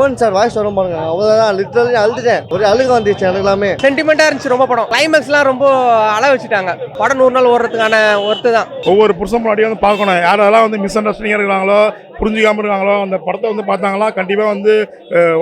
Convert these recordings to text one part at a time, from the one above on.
Yuvan sir voice வரும் பாருங்க. அவ்வளோதான் லிட்டரலி அழுதுட்டேன். ஒரு அழுக வந்துச்சு எனக்கு எல்லாமே சென்டிமெண்ட்டாக இருந்துச்சு ரொம்ப படம். கிளைமேக்ஸ்லாம் ரொம்ப அழ வச்சுட்டாங்க. படம் நூறு நாள் ஓடுறதுக்கான ஒர்த்து தான். ஒவ்வொரு புருஷன் முன்னாடியும் வந்து பார்க்கணும். யாரெல்லாம் வந்து மிஸ் அண்டர்ஸ்டாண்டிங்காக இருக்கிறாங்களோ புரிஞ்சுக்காமல் இருக்காங்களோ அந்த படத்தை வந்து பார்த்தாங்களா கண்டிப்பாக வந்து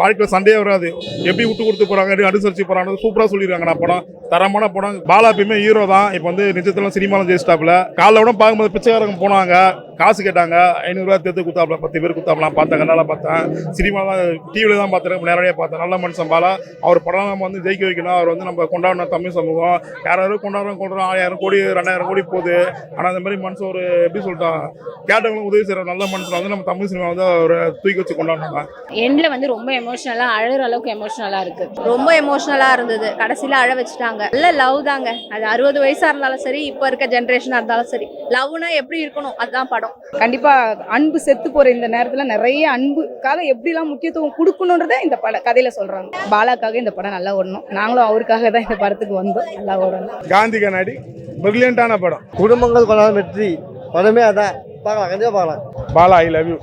வாழ்க்கையில் சண்டையே வராது. எப்படி விட்டு கொடுத்து போகிறாங்க எப்படி அனுசரித்து போகிறாங்க சூப்பராக சொல்லியிருக்காங்க நான் படம். தரமான படம். பாலா எப்பயுமே ஹீரோ தான். இப்போ வந்து நிஜத்தில் சினிமாவில் ஜெயிச்சிட்டாப்புல. காலைல விட பார்க்கும்போது பிச்சைக்காரங்க போனாங்க. காசு கேட்டாங்க. ஐநூறுரூவா தேர்த்து கொடுத்தாப்ல பத்து பேர் கொடுத்தாப்லாம் பார்த்தாங்க நல்லா பார்த்தேன். சினிமாவில் டிவியில் தான் பார்த்துருக்கேன் நேரடியாக பார்த்தேன். நல்ல மனுஷன் பாலா. அவர் படம் நம்ம வந்து ஜெயிக்க வைக்கணும். அவர் வந்து நம்ம கொண்டாடணும் தமிழ் சமூகம். யாராவது கொண்டாடுறோம் கொண்டாடுறோம் ஆயிரம் கோடி ரெண்டாயிரம் கோடி போகுது. ஆனால் அந்த மாதிரி மனுஷன் ஒரு எப்படி சொல்லிட்டான்? கேட்டவங்களுக்கு உதவி செய்கிற நல்ல மனுஷன். வந்து நம்ம தமிழ் சினிமா வந்து அவரை தூக்கி வச்சு கொண்டாடணும் எண்டில் வந்து ரொம்ப எமோஷ்னலாக அழுகிற அளவுக்கு எமோஷ்னலாக இருக்குது ரொம்ப எமோஷ்னலாக இருந்தது. கடைசியில் அழ வச்சுட்டாங்க. நல்ல லவ் தாங்க. அது அறுபது வயசாக இருந்தாலும் சரி இப்போ இருக்க ஜென்ரேஷனாக இருந்தாலும் சரி. லவ்னா எப்படி இருக்கணும்? அதுதான் படம். கண்டிப்பா அன்பு செத்து போற இந்த நேரத்துல நிறைய அன்புக்காக எப்படிலாம் முக்கியத்துவம் கொடுக்கணுன்றத இந்த பட கதையில சொல்றாங்க. பாலாக்காக இந்த படம் நல்லா ஓடணும். நாங்களும் அவருக்காக தான் இந்த படத்துக்கு வந்தோம். நல்லா ஓடணும். காந்தி கண்ணாடி. பிரில்லியண்டான படம். குடும்பங்கள் கொண்டாடும் வெற்றி. படமே அதான். பார்க்கலாம். கண்டிப்பாக பார்க்கலாம். பாலா ஐ லவ் யூ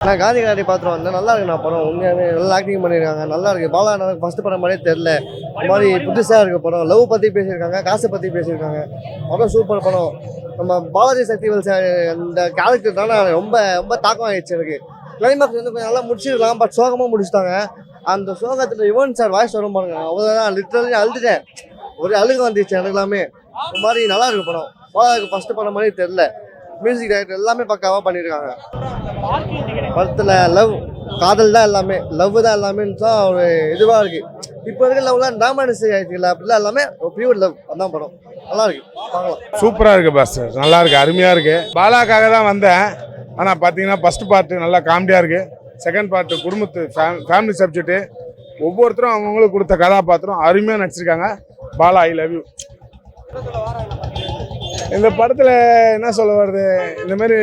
நான் காந்தி கண்ணாடி பாத்திரம் வந்தேன். நல்லா இருக்கு நான் படம். உண்மையாகவே நல்லா ஆக்டிங் பண்ணியிருக்காங்க நல்லா இருக்கு. பாலா எனக்கு ஃபர்ஸ்ட் படம் மாதிரியே தெரில இந்த மாதிரி புதுசாக இருக்க படம். லவ் பற்றி பேசியிருக்காங்க காசை பற்றி பேசியிருக்காங்க. படம் சூப்பர் படம். நம்ம பாலாஜி சக்திவேல் சார் அந்த கேரக்டர் தானே. ரொம்ப ரொம்ப தாக்கம் ஆயிடுச்சு எனக்கு. கிளைமேக்ஸ் வந்து கொஞ்சம் நல்லா முடிச்சிருக்கலாம் பட் சோகமாக முடிச்சிட்டாங்க. அந்த சோகத்தில் யுவன் சார் வாய்ஸ் வரும் பாருங்க. அவ்வளோதான் லிட்டரலி அழுதுட்டேன். ஒரு அழுக வந்துச்சு எனக்கு எல்லாமே. ஒரு மாதிரி நல்லா இருக்கு படம். பாலாஜிக்கு ஃபர்ஸ்ட் படம் மாதிரி தெரில மியூசிக் டைரக்டர் எல்லாமே பக்காவாக பண்ணியிருக்காங்க படத்தில் லவ் காதல் தான் எல்லாமே லவ் தான் எல்லாமே தான் ஒரு இதுவாக இருக்கு. இப்போ இருக்க லவ்லாம் டாமனஸ் ஆயிடுச்சுல? அப்படிலாம் எல்லாமே பியூர் லவ் அதான் படம். நல்லா இருக்கு. பார்க்கலாம். சூப்பராக இருக்கு பஸ் நல்லா இருக்கு அருமையாக இருக்கு. பாலாக்காக தான் வந்தேன். ஆனால் பார்த்தீங்கன்னா ஃபர்ஸ்ட் பார்ட்டு நல்லா காமெடியாக இருக்கு. செகண்ட் பார்ட்டு குடும்பத்து ஃபேமிலி சப்ஜெக்ட்டு ஒவ்வொருத்தரும் அவங்களுக்கு கொடுத்த கதாபாத்திரம் அருமையாக நடிச்சிருக்காங்க. பாலா ஐ லவ் யூ இந்த படத்தில் என்ன சொல்ல வருது? இந்த மாதிரி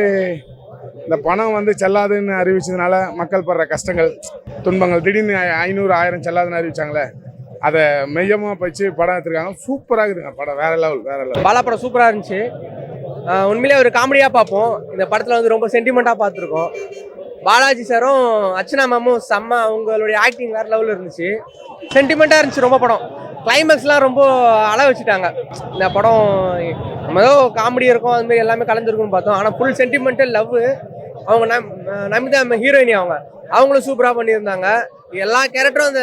இந்த பணம் வந்து செல்லாதுன்னு அறிவிச்சதுனால மக்கள் படுற கஷ்டங்கள் துன்பங்கள் திடீர்னு ஐநூறு ஆயிரம் செல்லாதுன்னு அறிவிச்சாங்களே அதை மையமாக வச்சு படம் எடுத்துருக்காங்க. சூப்பராக இருக்குங்க படம் வேற லெவல் வேற லெவல் பாலா படம் சூப்பராக இருந்துச்சு. உண்மையிலே ஒரு காமெடியாக பார்ப்போம். இந்த படத்தில் வந்து ரொம்ப சென்டிமெண்ட்டாக பார்த்துருக்கோம். பாலாஜி சாரும் அர்ச்சனா மேமும் செம்ம அவங்களுடைய ஆக்டிங் வேறு லெவலில் இருந்துச்சு. சென்டிமெண்ட்டாக இருந்துச்சு ரொம்ப படம். கிளைமேக்ஸ்லாம் ரொம்ப அழ வச்சுட்டாங்க. இந்த படம் ஏதோ காமெடி இருக்கும் அது மாதிரி எல்லாமே கலந்துருக்குன்னு பார்த்தோம். ஆனால் ஃபுல் சென்டிமெண்டல் லவ் அவங்க நம் நமிதா ஹீரோயினி அவங்க. அவங்களும் சூப்பராக பண்ணியிருந்தாங்க. எல்லா கேரக்டரும் அந்த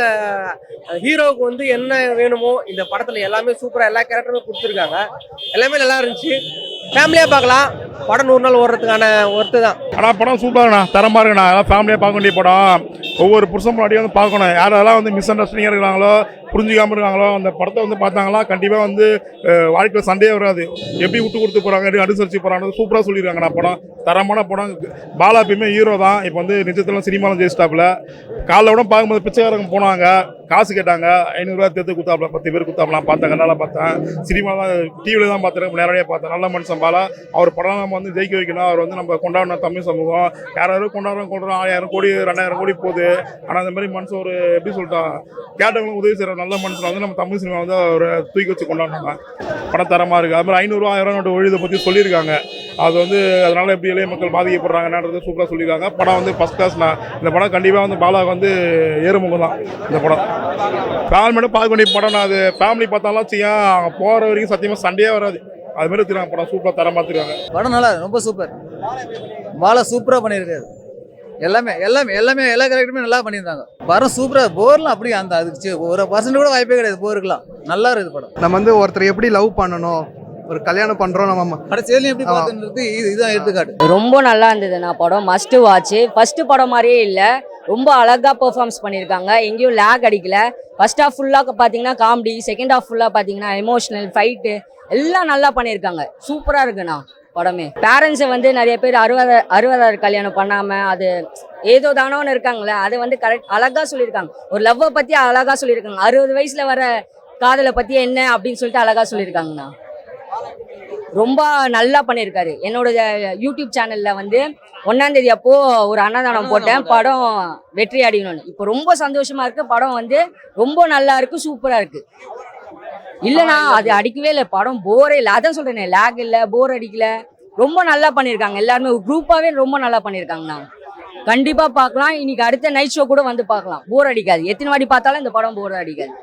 ஹீரோவுக்கு வந்து என்ன வேணுமோ இந்த படத்தில் எல்லாமே சூப்பராக எல்லா கேரக்டருமே கொடுத்துருக்காங்க. எல்லாமே நல்லா இருந்துச்சு. ஃபேமிலியாக பார்க்கலாம். படம் நூறு நாள் ஓடுறதுக்கான ஒர்த்து தான். ஆனால் படம் சூப்பராகண்ணா தரமாக இருக்குண்ணா. எல்லாம் ஃபேமிலியாக பார்க்க வேண்டிய படம். ஒவ்வொரு புருஷன் முன்னாடியும் வந்து பார்க்கணும். யாரெல்லாம் வந்து மிஸ் அண்டர்ஸ்டாண்டிங் இருக்கிறாங்களோ புரிஞ்சுக்காமல் இருக்காங்களோ? அந்த படத்தை வந்து பார்த்தாங்களா? கண்டிப்பாக வந்து வாழ்க்கையில் சண்டையே வராது. எப்படி விட்டு கொடுத்து போகிறாங்க எப்படி அனுசரித்து போகிறாங்க சூப்பராக சொல்லியிருக்காங்க நான் படம். தரமான படம். பாலா எப்பயுமே ஹீரோ தான். இப்போ வந்து நிஜத்தில் சினிமாவில் ஜெயிச்சிட்டாப்புல. காலைல விட பார்க்கும்போது பிச்சைக்காரங்க போனாங்க. காசு கேட்டாங்க. ஐநூறுரூவா தேர்த்து கொடுத்தாப்புல. பத்து பேர் கொடுத்தாப்பலாம் பார்த்தேன் நல்லா பார்த்தேன். சினிமாவில் டிவியில் தான் பார்த்துருக்கேன் நேரடியாக பார்த்தேன். நல்ல மனுஷன் பாலா. அவர் படம் நம்ம வந்து ஜெயிக்க வைக்கணும். அவர் வந்து நம்ம கொண்டாடணும் தமிழ் சமூகம். யாராவது கொண்டாடுறோம் கொண்டாடுறோம் ஆயிரம் கோடி ரெண்டாயிரம் கோடி போகுது. ஆனால் அந்த மாதிரி மனுஷன் ஒரு எப்படி சொல்லிட்டான்? கேட்டவங்களுக்கு உதவி செய்கிற நல்ல மனுஷன். வந்து நம்ம தமிழ் சினிமா வந்து அவரை தூக்கி வச்சு கொண்டாடினாங்க படம் தரமாக இருக்குது அது மாதிரி ஐநூறுரூவா ஆயிரம் நோட்டு ஒழிதை பற்றி சொல்லியிருக்காங்க. அது வந்து அதனால எப்படி இளைய மக்கள் பாதிக்கப்படுறாங்கன்றது சூப்பராக சொல்லியிருக்காங்க. படம் வந்து ஃபஸ்ட் கிளாஸ் இந்த படம் கண்டிப்பாக வந்து பாலாவுக்கு வந்து ஏறுமுகம் தான் இந்த படம். ஃபேமிலி மட்டும் பார்க்க வேண்டிய படம் நான் அது? ஃபேமிலி பார்த்தாலும் செய்யும் அவங்க போகிற வரைக்கும் சத்தியமாக சண்டையே வராது. அது மாதிரி படம் சூப்பராக தரமாக எடுத்துருக்காங்க. படம் நல்லா ரொம்ப சூப்பர் பாலா சூப்பராக பண்ணியிருக்காரு. எல்லாமே எல்லாமே எல்லாமே எல்லா கேரக்டருமே நல்லா பண்ணியிருந்தாங்க. படம் சூப்பராக போர்லாம் அப்படி அந்த அதுக்கு ஒரு பர்சன்ட் கூட வாய்ப்பே கிடையாது போருக்கலாம் நல்லா இருக்குது படம். நம்ம வந்து ஒருத்தர் எப்படி லவ் பண்ணணும்? ஒரு கல்யாணம் பண்றோம் நம்ம கடைசியிலையும் எப்படி. பார்த்துன்றது இது இதுதான் எடுத்துக்காட்டு. ரொம்ப நல்லா இருந்தது நான் படம் மஸ்ட் வாட்ச் ஃபர்ஸ்ட் படம் மாதிரியே இல்லை. ரொம்ப அழகா பெர்ஃபார்ம்ஸ் பண்ணியிருக்காங்க. எங்கேயும் லேக் அடிக்கல. ஃபர்ஸ்ட் ஹாஃப் ஃபுல்லாக பார்த்தீங்கன்னா காமெடி செகண்ட் ஹாஃப் ஃபுல்லாக பார்த்தீங்கன்னா எமோஷனல் ஃபைட்டு எல்லாம் நல்லா பண்ணியிருக்காங்க. சூப்பராக இருக்குண்ணா. படமே. பேரண்ட்ஸை வந்து நிறைய பேர் அறுபது அறுபதாறு கல்யாணம் பண்ணாமல் அது ஏதோ தானோன்னு இருக்காங்களே அதை வந்து கரெக்ட் அழகாக சொல்லியிருக்காங்க. ஒரு லவ்வை பற்றி அழகாக சொல்லியிருக்காங்க. அறுபது வயசில் வர காதலை பற்றி என்ன அப்படின்னு சொல்லிட்டு அழகாக சொல்லியிருக்காங்கண்ணா. ரொம்ப நல்லா பண்ணியிருக்காரு. என்னோட யூடியூப் சேனல்ல வந்து ஒன்னாம் தேதி அப்போ ஒரு அன்னதானம் போட்டேன். படம் வெற்றி அடையணும்னு. இப்போ ரொம்ப சந்தோஷமா இருக்கு. படம் வந்து ரொம்ப நல்லா இருக்கு சூப்பரா இருக்கு. இல்லைண்ணா அது அடிக்கவே இல்லை. படம் போரே இல்லை. அதான் சொல்றேனே லேக் இல்லை போர் அடிக்கல. ரொம்ப நல்லா பண்ணியிருக்காங்க எல்லாருமே குரூப்பாவே ரொம்ப நல்லா பண்ணியிருக்காங்கண்ணா கண்டிப்பா பார்க்கலாம் இன்னைக்கு அடுத்த நைட் ஷோ கூட வந்து பார்க்கலாம் போர் அடிக்காது. எத்தனை வாட்டி பார்த்தாலும் இந்த படம் போர் அடிக்காது.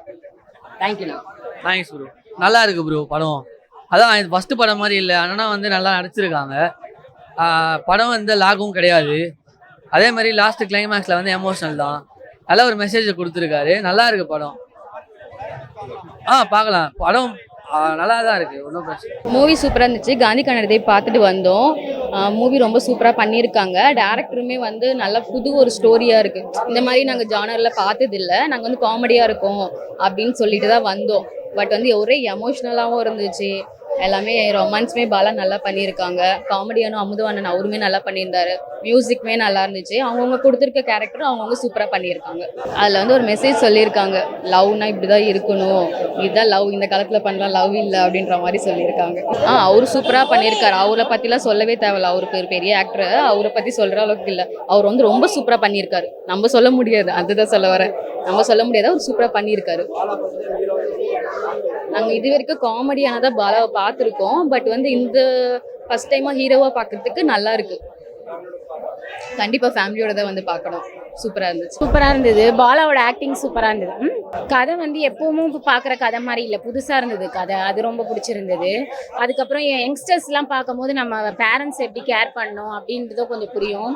தேங்க்யூண்ணா தேங்க்ஸ் ப்ரோ நல்லா இருக்கு ப்ரோ படம். அதான் இது ஃபஸ்ட்டு படம் மாதிரி இல்லை. அண்ணா வந்து நல்லா நடிச்சிருக்காங்க. படம் வந்து லாகும் கிடையாது. அதே மாதிரி லாஸ்ட் கிளைமேக்ஸில் வந்து எமோஷனல் தான். நல்ல ஒரு மெசேஜ் கொடுத்துருக்காரு. நல்லா இருக்கு படம். ஆ பார்க்கலாம். படம் ஆஹ் நல்லா தான் இருக்கு. ஒன்றும் பிரச்சனை மூவி சூப்பராக இருந்துச்சு. காந்தி கண்ணடத்தை பார்த்துட்டு வந்தோம். மூவி ரொம்ப சூப்பராக பண்ணியிருக்காங்க. டேரக்டருமே வந்து நல்ல புது ஒரு ஸ்டோரியாக இருக்குது இந்த மாதிரி நாங்கள் ஜானரில் பார்த்ததில்ல நாங்கள் வந்து காமெடியாக இருக்கோம் அப்படின்னு சொல்லிட்டு தான் வந்தோம். பட் வந்து ஒரே எமோஷ்னலாகவும் இருந்துச்சு. எல்லாமே ரொமான்ஸுமே பாலா நல்லா பண்ணியிருக்காங்க. காமெடியானும் அமுதவாணன் அவருமே நல்லா பண்ணியிருந்தாரு. மியூசிக்குமே நல்லா இருந்துச்சு. அவங்கவுங்க கொடுத்துருக்க கேரக்டரும் அவங்கவுங்க சூப்பராக பண்ணியிருக்காங்க. அதில் வந்து ஒரு மெசேஜ் சொல்லியிருக்காங்க. லவ்னா இப்படி தான் இருக்கணும். இதுதான் லவ் இந்த காலத்தில் பண்ணலாம். லவ் இல்லை. அப்படின்ற மாதிரி சொல்லியிருக்காங்க. ஆ அவர் சூப்பராக பண்ணியிருக்காரு. அவரை பற்றிலாம் சொல்லவே தேவையில்ல. அவருக்கு ஒரு பெரிய ஆக்டர் அவரை பற்றி சொல்கிற அளவுக்கு இல்லை. அவர் வந்து ரொம்ப சூப்பராக பண்ணியிருக்காரு. நம்ம சொல்ல முடியாது. அதுதான் சொல்ல வரேன். நம்ம சொல்ல முடியாது. அவர் சூப்பராக பண்ணியிருக்காரு. நாங்கள் இது வரைக்கும் காமெடியானதான் பாலாவை பார்த்துருக்கோம். பட் வந்து இந்த ஃபர்ஸ்ட் டைமாக ஹீரோவாக பார்க்கறதுக்கு நல்லா இருக்கு. கண்டிப்பாக ஃபேமிலியோட தான் வந்து பார்க்கணும். சூப்பராக இருந்துச்சு. சூப்பராக இருந்தது. பாலாவோட ஆக்டிங் சூப்பராக இருந்தது. கதை வந்து எப்பவும் பார்க்குற கதை மாதிரி இல்லை. புதுசாக இருந்தது கதை. அது ரொம்ப பிடிச்சிருந்தது. அதுக்கப்புறம் என் யங்ஸ்டர்ஸ்லாம் பார்க்கும்போது நம்ம பேரண்ட்ஸ் எப்படி கேர் பண்ணணும் அப்படின்றதும் கொஞ்சம் புரியும்.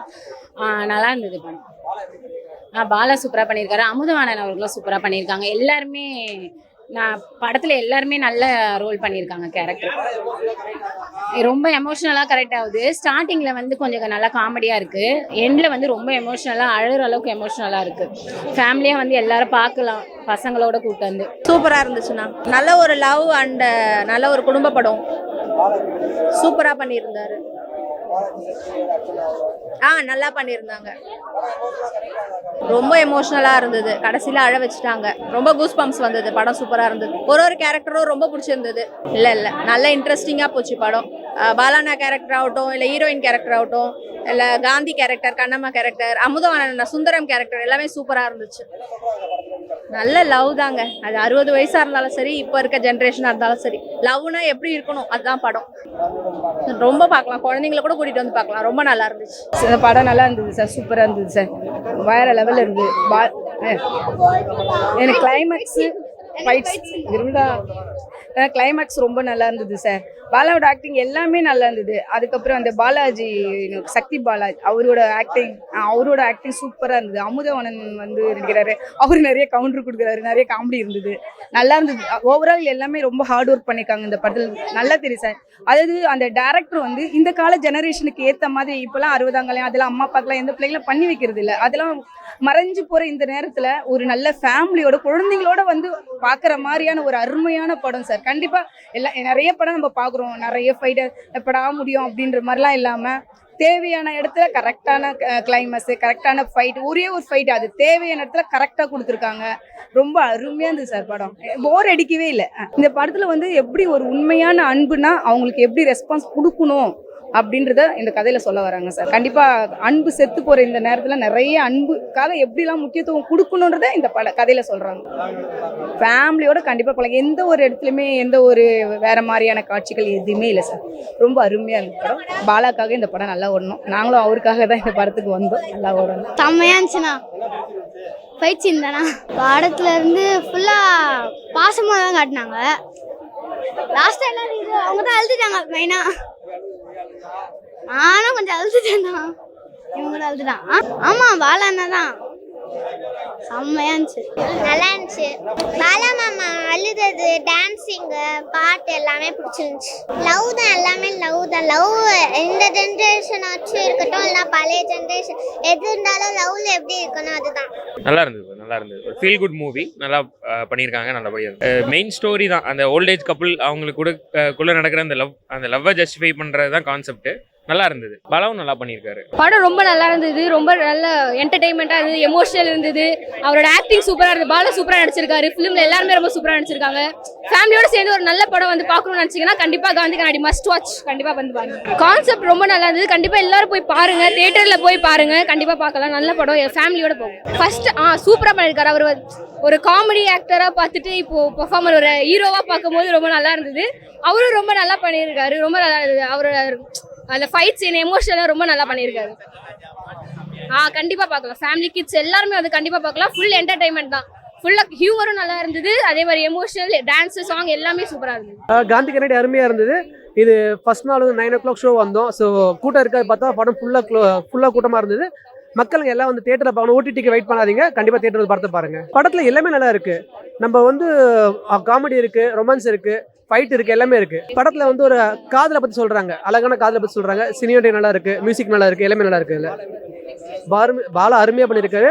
நல்லா இருந்தது படம் பாலா சூப்பராக பண்ணியிருக்காரு. அமுதவாணன் அவர்களும் சூப்பராக பண்ணியிருக்காங்க. எல்லாருமே நான் படத்தில் எல்லாருமே நல்ல ரோல் பண்ணியிருக்காங்க கேரக்டர் ரொம்ப எமோஷ்னலாக கரெக்ட் ஆகுது. ஸ்டார்டிங்கில் வந்து கொஞ்சம் நல்லா காமெடியாக இருக்குது எண்டில் வந்து ரொம்ப எமோஷ்னலாக அழுகிற அளவுக்கு எமோஷ்னலாக இருக்குது ஃபேமிலியாக வந்து எல்லாரும் பார்க்கலாம் பசங்களோட கூட்டு வந்து. சூப்பராக இருந்துச்சுண்ணா. நல்ல ஒரு லவ் அண்ட் நல்ல ஒரு குடும்ப படம். சூப்பராக பண்ணியிருந்தாரு. ஆ நல்லா பண்ணியிருந்தாங்க. ரொம்ப எமோஷ்னலாக இருந்தது. கடைசியில் அழ வச்சுட்டாங்க. ரொம்ப கூஸ் பம்ப்ஸ் வந்தது. படம் சூப்பராக இருந்தது. ஒரு ஒரு கேரக்டரும் ரொம்ப பிடிச்சிருந்தது. இல்லை இல்லை. நல்ல இன்ட்ரெஸ்டிங்காக போச்சு படம். பாலானா கேரக்டர் ஆகட்டும் இல்லை ஹீரோயின் கேரக்டர் ஆகட்டும் இல்லை Gandhi character Kannamma character Amudhavanan Sundaram character எல்லாமே சூப்பராக இருந்துச்சு. நல்ல லவ் தாங்க. அது அறுபது வயசாக இருந்தாலும் சரி இப்போ இருக்க ஜென்ரேஷனாக இருந்தாலும் சரி. லவ்னா எப்படி இருக்கணும்? அதுதான் படம். ரொம்ப பார்க்கலாம். குழந்தைங்கள கூட கூட்டிகிட்டு வந்து பார்க்கலாம். ரொம்ப நல்லா இருந்துச்சு. இந்த படம் நல்லா இருந்தது சார். சூப்பராக இருந்தது சார். வேற லெவலில் இருந்தது பா. எனக்கு கிளைமேக்ஸு ஃபைட்ஸ் இருந்தா கிளைமேக்ஸ் ரொம்ப நல்லா இருந்தது சார். பாலாவோட ஆக்டிங் எல்லாமே நல்லா இருந்தது. அதுக்கப்புறம் அந்த பாலாஜி சக்தி பாலாஜி அவரோட ஆக்டிங் அவரோட ஆக்டிங் சூப்பராக இருந்தது. அமுதவனன் வந்து இருக்கிறாரு. அவர் நிறைய கவுண்டர் கொடுக்குறாரு. நிறைய காமெடி இருந்தது. நல்லா இருந்தது. ஓவரால் எல்லாமே ரொம்ப ஹார்ட் ஒர்க் பண்ணியிருக்காங்க இந்த படத்தில். நல்லா தெரியும் சார். அதாவது அந்த டேரக்டர் வந்து இந்த கால ஜெனரேஷனுக்கு ஏற்ற மாதிரி இப்போலாம் அறுபதாங்கலையும் அதெல்லாம் அம்மா அப்பாக்கெல்லாம் எந்த பிள்ளைங்களும் பண்ணி வைக்கிறது இல்லை. அதெல்லாம் மறைஞ்சு போகிற இந்த நேரத்தில் ஒரு நல்ல ஃபேமிலியோட குழந்தைங்களோட வந்து பார்க்குற மாதிரியான ஒரு அருமையான படம் சார். கண்டிப்பாக எல்லாம் நிறைய படம் நம்ம பார்க்குறோம். நிறைய ஃபைட்டு எப்படா முடியும் அப்படின்ற மாதிரிலாம் இல்லாமல் தேவையான இடத்துல கரெக்டான கிளைமஸு கரெக்டான ஃபைட் ஒரே ஒரு ஃபைட் அது. தேவையான இடத்துல கரெக்டாக கொடுத்துருக்காங்க. ரொம்ப அருமையாக இருந்தது சார் படம். போர் அடிக்கவே இல்லை. இந்த படத்தில் வந்து எப்படி ஒரு உண்மையான அன்புனா அவங்களுக்கு எப்படி ரெஸ்பான்ஸ் கொடுக்கணும்? அப்படின்றத இந்த கதையில் சொல்ல வராங்க சார். கண்டிப்பாக அன்பு செத்து போகிற இந்த நேரத்தில் நிறைய அன்புக்காக எப்படிலாம் முக்கியத்துவம் கொடுக்கணுன்றத இந்த பட கதையில் சொல்கிறாங்க ஃபேமிலியோட கண்டிப்பாக பழக எந்த ஒரு இடத்துலையுமே எந்த ஒரு வேற மாதிரியான காட்சிகள் எதுவுமே இல்லை சார். ரொம்ப அருமையாக இருக்கு படம். பாலாக்காக இந்த படம் நல்லா ஓடணும். நாங்களும் அவருக்காக தான் இந்த படத்துக்கு வந்தோம். நல்லா ஓடணும். செம்மையா இருந்துச்சுண்ணா. ஃபைட் சீன் தானா படத்துல இருந்து ஃபுல்லாக பாசமாக தான் காட்டினாங்க. லாஸ்ட்டாக அவங்க தான் அழுதுட்டாங்க மெயினாக நானும் கொஞ்சம் அழுதுட்டேன் தான் இவங்களும் தான் ஆமா வாழ அண்ணா தான். செம்மையா இருந்துச்சு. நல்லா இருந்துச்சு. பாலா மாமா அழுதது டான்ஸிங்கு பாட்டு எல்லாமே பிடிச்சிருந்துச்சு. லவ் தான் எல்லாமே லவ் தான். லவ் இந்த ஜென்ரேஷன் ஆச்சு இருக்கட்டும் இல்லைனா பழைய ஜென்ரேஷன் எது இருந்தாலும் லவ்ல எப்படி இருக்கணும் அதுதான். நல்லா இருந்தது நல்லா இருந்தது. ஒரு ஃபீல் குட் மூவி நல்லா பண்ணியிருக்காங்க நல்லபடியாக மெயின் ஸ்டோரி தான். அந்த ஓல்டேஜ் கப்புள் அவங்களுக்கு கூட குள்ளே குள்ள நடக்கிற அந்த லவ் அந்த லவ்வை ஜஸ்டிஃபை பண்ணுறது தான் கான்செப்ட் நல்லா இருந்தது. பலவும் நல்லா பண்ணியிருக்காரு. படம் ரொம்ப நல்லா இருந்தது. ரொம்ப நல்ல என்டர்டைன்மெண்ட்டாக இருந்தது. எமோஷனல் இருந்தது. அவரோட ஆக்டிங் சூப்பராக இருந்தது. பாலா சூப்பராக நடிச்சிருக்காரு. ஃபிலிமில் எல்லாருமே ரொம்ப சூப்பராக நடிச்சிருக்காங்க. ஃபேமிலியோட சேர்ந்து ஒரு நல்ல படம் வந்து பார்க்கணும்னு நினச்சிங்கன்னா கண்டிப்பாக காந்தி கண்ணாடி மஸ்ட் வாட்ச் கண்டிப்பாக வந்து பாருங்க. கான்செப்ட் ரொம்ப நல்லா இருந்தது. கண்டிப்பாக எல்லாரும் போய் பாருங்க. தேட்டரில் போய் பாருங்க. கண்டிப்பாக பார்க்கலாம். நல்ல படம். என் ஃபேமிலியோட போகும். ஃபர்ஸ்ட் ஆ சூப்பராக பண்ணியிருக்காரு அவர் ஒரு காமெடி ஆக்டராக பார்த்துட்டு இப்போ பெர்ஃபார்மர் ஒரு ஹீரோவாக பார்க்கும்போது ரொம்ப நல்லா இருந்தது. அவரும் ரொம்ப நல்லா பண்ணியிருக்காரு. ரொம்ப நல்லா இருந்தது. அவரோட அந்த ஃபைட் சீன் எமோஷனலாக ரொம்ப நல்லா பண்ணியிருக்காரு. ஆ கண்டிப்பாக பார்க்கலாம். ஃபேமிலி கிட்ஸ் எல்லாருமே வந்து கண்டிப்பாக பார்க்கலாம். ஃபுல் என்டர்டைன்மெண்ட் தான். ஃபுல்லாக ஹியூமரும் நல்லா இருந்தது. அதே மாதிரி எமோஷனல் டான்ஸ் சாங் எல்லாமே சூப்பராக இருந்தது. காந்தி கண்ணாடி அருமையாக இருந்தது. இது ஃபர்ஸ்ட் நாள் வந்து நைன் ஓ கிளாக் ஷோ வந்தோம். ஸோ கூட்டம் இருக்காது பார்த்தா படம் ஃபுல்லாக ஃபுல்லாக கூட்டமாக இருந்தது. மக்களுங்க எல்லாம் வந்து தேட்டரில் பார்க்கணும். ஓடிடிக்கு வெயிட் பண்ணாதீங்க. கண்டிப்பாக தேட்டரில் படத்தை பாருங்கள் படத்தில் எல்லாமே நல்லா இருக்குது நம்ம வந்து காமெடி இருக்குது ரொமான்ஸ் இருக்குது ஃபைட் இருக்கு எல்லாமே இருக்கு. படத்துல வந்து ஒரு காதலை பத்தி சொல்றாங்க. அழகான காதலை பத்தி சொல்றாங்க. சினியோட்டி நல்லா இருக்கு மியூசிக் நல்லா இருக்கு எல்லாமே நல்லா இருக்கு இல்ல பாலா அருமையா பண்ணியிருக்காரு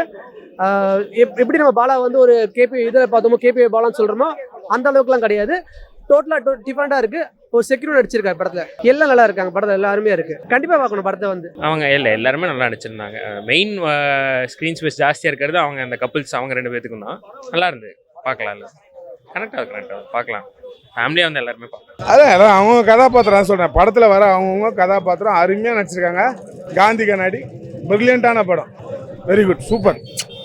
எப்- எப்படி நம்ம பாலா வந்து ஒரு கேபி இதில் பார்த்தோமோ கேபி பாலான்னு சொல்கிறோமோ அந்த அளவுக்குலாம் கிடையாது. டோட்டலாக டிஃப்ரெண்ட்டாக இருக்கு. ஒரு செக்யூர் நடிச்சிருக்காரு படத்தில். எல்லாம் நல்லா இருக்காங்க படத்தில் எல்லாம் அருமையாக இருக்கு. கண்டிப்பாக பார்க்கணும் படத்தை வந்து. அவங்க இல்லை எல்லாருமே நல்லா நடிச்சிருந்தாங்க. மெயின் ஸ்க்ரீன் ஸ்பேஸ் ஜாஸ்தியாக இருக்கிறது அவங்க அந்த கப்புள்ஸ் அவங்க ரெண்டு பேத்துக்கும் தான். நல்லா இருந்து பார்க்கலாம் இல்லை. கனெக்ட் ஆகுது கனெக்ட் ஆகுது. பார்க்கலாம். ஃபேமிலியாக வந்து எல்லாருமே அதான் அதான் அவங்க கதாபாத்திரம் சொல்கிறேன் படத்தில் வர அவங்கவுங்க கதாபாத்திரம் அருமையாக நடிச்சிருக்காங்க. காந்தி கண்ணாடி பிரில்லியண்ட்டான படம். வெரி குட் சூப்பர்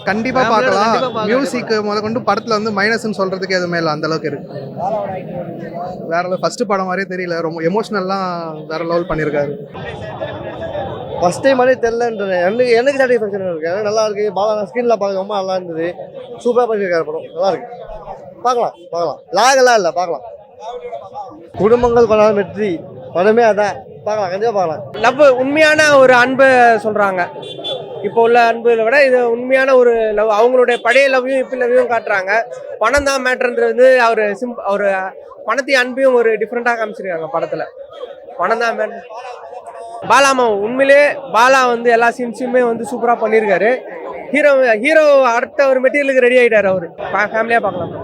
கண்டிப்பா பார்க்கலாம். மியூசிக் முத கொண்டு படத்துல வந்து மைனஸ்னு சொல்றதுக்கு எதுவுமே இல்லை அந்த அளவுக்கு இருக்கு. வேற லெவல் ஃபர்ஸ்ட் படம் மாதிரியே தெரியல. ரொம்ப எமோஷனல்லாம் வேற லெவல் பண்ணியிருக்காரு ஃபஸ்ட் டைம் மாதிரி தெரிலன்றது எனக்கு எனக்கு சாட்டிஸ்ஃபேக்ஷன் இருக்கு எனக்கு நல்லா இருக்கு. பாலா ஸ்க்ரீனில் பார்க்க ரொம்ப நல்லா இருந்தது. சூப்பராக பண்ணியிருக்காரு படம். நல்லா இருக்கு. பார்க்கலாம் பார்க்கலாம். லாகெல்லாம் இல்லை பார்க்கலாம். குடும்பங்கள் கொண்டாடும் வெற்றி. படமே அதான். பார்க்கலாம் கண்டிப்பாக பார்க்கலாம். லவ் உண்மையான ஒரு அன்பை சொல்றாங்க. இப்போ உள்ள அன்புல விட இது உண்மையான ஒரு லவ் அவங்களுடைய பழைய லவ்வையும் இப்போ லவ்வையும் காட்டுறாங்க. பணம் தான் மேட்ருன்றது வந்து அவர் சிம் அவர் பணத்தையும் அன்பையும் ஒரு டிஃப்ரெண்ட்டாக காமிச்சிருக்காங்க படத்தில். பணம் தான் மேட்ரு பாலாமா உண்மையிலே பாலா வந்து எல்லா சீன்ஸுமே வந்து சூப்பராக பண்ணியிருக்காரு ஹீரோ ஹீரோ அடுத்த ஒரு மெட்டீரியலுக்கு ரெடி ஆகிட்டார் அவர். ஃபேமிலியாக பார்க்கலாம்.